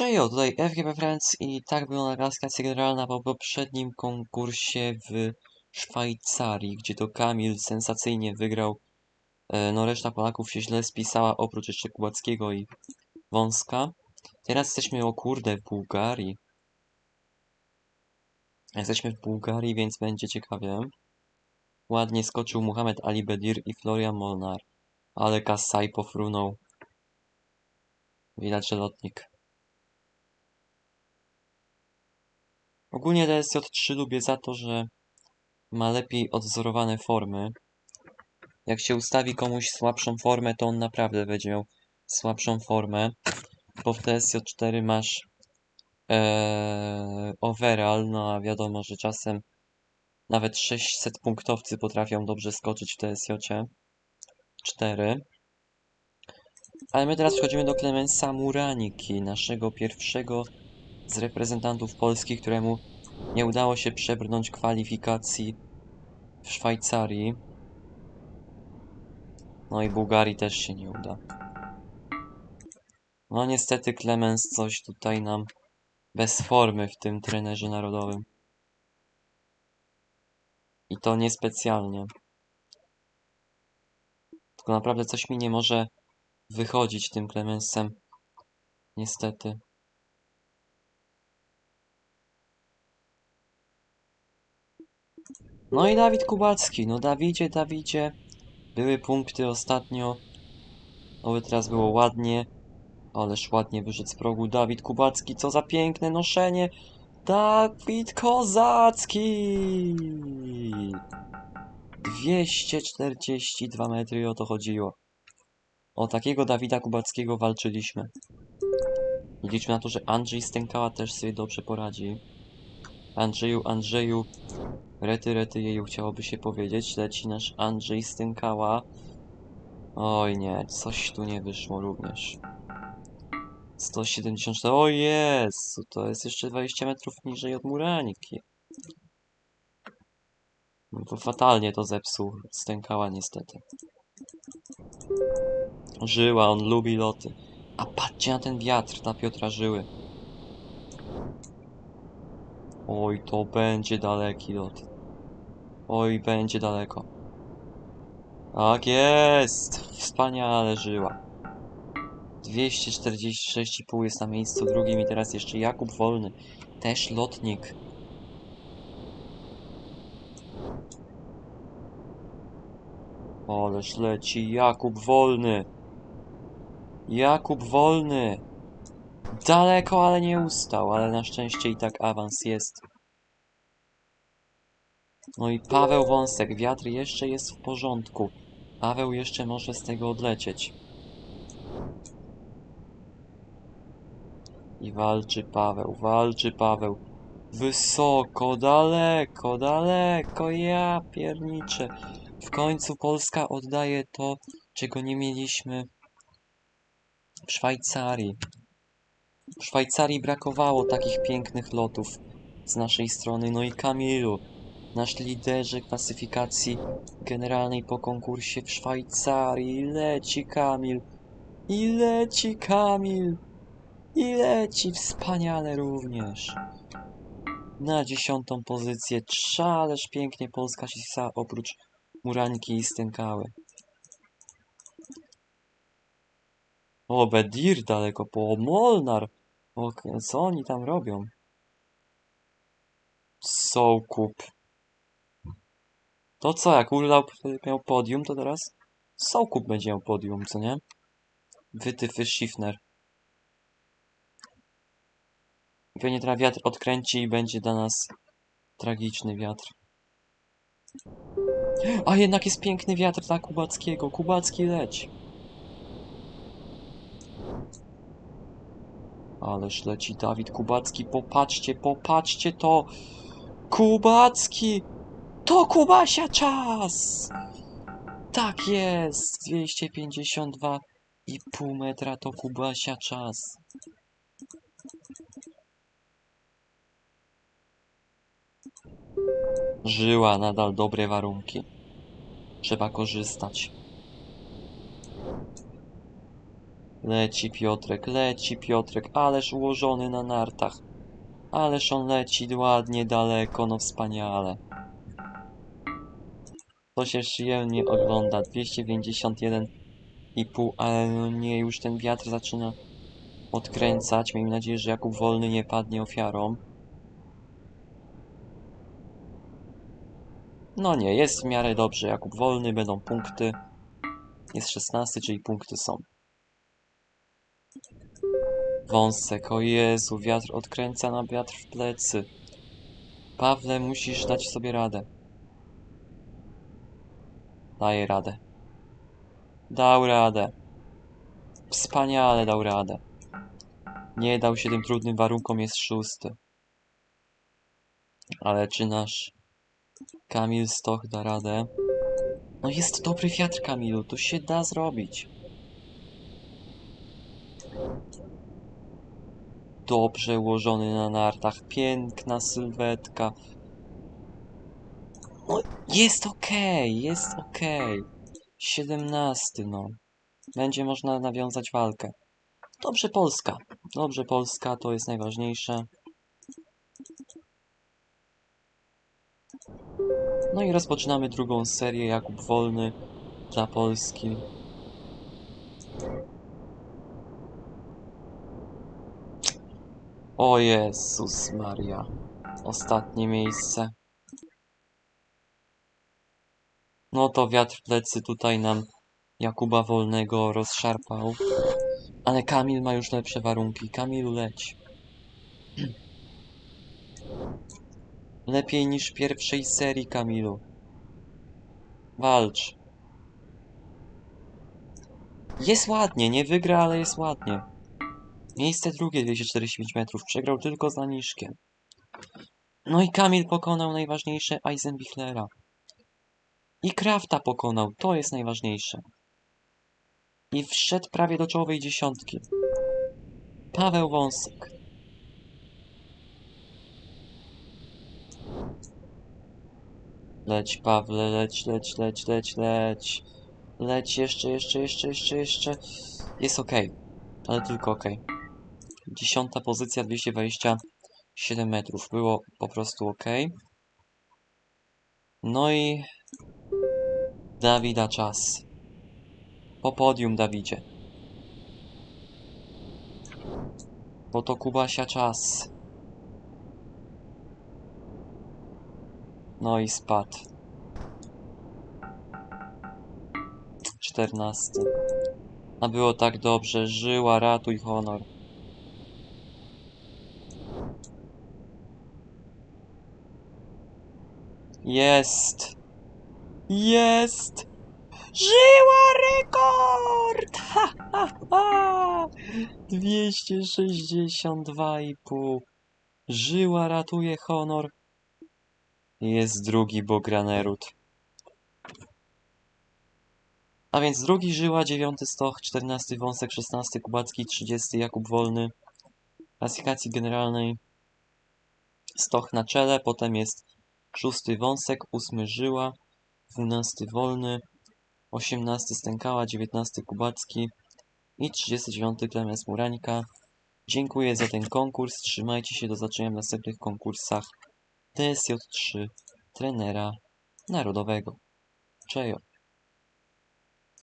Czejo, tutaj FGP Friends i tak wygląda klasyfikacja generalna po poprzednim konkursie w Szwajcarii, gdzie to Kamil sensacyjnie wygrał. E, No reszta Polaków się źle spisała, oprócz jeszcze Kubackiego i Wąska. Teraz jesteśmy, o kurde, w Bułgarii. Jesteśmy w Bułgarii, więc będzie ciekawie. Ładnie skoczył Muhammad Ali Bedir i Florian Molnar. Ale Kasaj pofrunął. Widać, że lotnik. Ogólnie DSJ3 lubię za to, że ma lepiej odzorowane formy. Jak się ustawi komuś słabszą formę, to on naprawdę będzie miał słabszą formę. Bo w DSJ4 masz ee, overall, no a wiadomo, że czasem nawet 600 punktowcy potrafią dobrze skoczyć w DSJ 4. Ale my teraz przechodzimy do Clemensa Muraniki, naszego pierwszego z reprezentantów Polski, któremu nie udało się przebrnąć kwalifikacji w Szwajcarii. No i Bułgarii też się nie uda. No niestety Clemens coś tutaj nam bez formy w tym trenerze narodowym. I to niespecjalnie. Tylko naprawdę coś mi nie może wychodzić tym Clemensem. Niestety. No i Dawid Kubacki. No Dawidzie, Dawidzie. Były punkty ostatnio. Oby teraz było ładnie. Ależ ładnie wyszedł z progu Dawid Kubacki. Co za piękne noszenie. Dawid Kozacki! 242 metry o to chodziło. O takiego Dawida Kubackiego walczyliśmy. Liczmy na to, że Andrzej Stękała też sobie dobrze poradzi. Andrzeju, Andrzeju, rety, rety jeju chciałoby się powiedzieć. Leci nasz Andrzej Stękała. Oj nie, coś tu nie wyszło również. 174, o Jezu, to jest jeszcze 20 metrów niżej od Muraniki. No to fatalnie to zepsuł Stękała niestety. Żyła, on lubi loty. A patrzcie na ten wiatr, na Piotra Żyły. Oj, to będzie daleki lot. Oj, będzie daleko. Tak jest! Wspaniale żyła. 246,5 jest na miejscu drugim i teraz jeszcze Jakub Wolny. Też lotnik. Ależ leci Jakub Wolny. Jakub Wolny. Daleko, ale nie ustał, ale na szczęście i tak awans jest. No i Paweł Wąsek, wiatr jeszcze jest w porządku. Paweł jeszcze może z tego odlecieć. I walczy Paweł, walczy Paweł. Wysoko, daleko, daleko, ja pierniczę. W końcu Polska oddaje to, czego nie mieliśmy w Szwajcarii. W Szwajcarii brakowało takich pięknych lotów z naszej strony. No i Kamilu, nasz liderze klasyfikacji generalnej po konkursie w Szwajcarii. Leci Kamil. I leci Kamil. I leci wspaniale również. Na dziesiątą pozycję. Trzależ pięknie Polska spisała oprócz Muranki i Stękały. O, Bedir daleko, po Molnar. O, co oni tam robią? Sołkup. To co, jak Urlaub miał podium, to teraz Sołkup będzie miał podium, co nie? Wytyfy Schiffner. Pewnie teraz wiatr odkręci i będzie dla nas tragiczny wiatr. A jednak jest piękny wiatr dla Kubackiego. Kubacki leć. Ależ leci Dawid Kubacki. Popatrzcie, popatrzcie to. Kubacki. To Kubasia czas. Tak jest. 252,5 metra to Kubasia czas. Żyła nadal dobre warunki. Trzeba korzystać. Leci Piotrek, leci Piotrek, ależ ułożony na nartach. Ależ on leci ładnie daleko, no wspaniale. To się przyjemnie ogląda. 251,5, ale no nie, już ten wiatr zaczyna odkręcać. Miejmy nadzieję, że Jakub Wolny nie padnie ofiarą. No nie, jest w miarę dobrze. Jakub Wolny, będą punkty. Jest 16, czyli punkty są. Wąsek, o Jezu, wiatr odkręca na wiatr w plecy. Pawle, musisz dać sobie radę. Daję radę. Dał radę. Wspaniale dał radę. Nie dał się tym trudnym warunkom, jest szósty. Ale czy nasz Kamil Stoch da radę? No jest dobry wiatr, Kamilu, to się da zrobić. Dobrze ułożony na nartach, piękna sylwetka. No, jest okej, jest okej. 17, no. Będzie można nawiązać walkę. Dobrze Polska. Dobrze Polska, to jest najważniejsze. No i rozpoczynamy drugą serię Jakub Wolny dla Polski. O Jezus Maria. Ostatnie miejsce. No to wiatr plecy tutaj nam Jakuba Wolnego rozszarpał. Ale Kamil ma już lepsze warunki. Kamilu leć. Lepiej niż pierwszej serii, Kamilu. Walcz. Jest ładnie, nie wygra, ale jest ładnie. Miejsce drugie 245 metrów. Przegrał tylko z Laniszkiem. No i Kamil pokonał najważniejsze Eisenbichlera. I Krafta pokonał, to jest najważniejsze. I wszedł prawie do czołowej dziesiątki. Paweł Wąsek. Leć, Pawle, leć, leć, leć, leć, leć. Leć jeszcze, jeszcze, jeszcze, jeszcze, jeszcze. Jest ok, ale tylko ok. Dziesiąta pozycja, 227 metrów. Było po prostu ok. No i Dawida czas. Po podium, Dawidzie. Bo to Kubasia czas. No i spadł. Czternasty. A było tak dobrze. Żyła, ratuj honor. Jest! Jest! Żyła rekord! Ha, ha, ha! 262,5. Żyła ratuje honor. Jest drugi Bogranerud. A więc drugi Żyła, dziewiąty Stoch, czternasty Wąsek, szesnasty Kubacki, trzydziesty Jakub Wolny. Klasyfikacji generalnej Stoch na czele, potem jest szósty Wąsek, ósmy Żyła, dwunasty Wolny, osiemnasty Stękała, dziewiętnasty Kubacki i 39 Klemens Murańka. Dziękuję za ten konkurs, trzymajcie się, do zobaczenia w następnych konkursach. TSJ3 trenera narodowego. Czejo.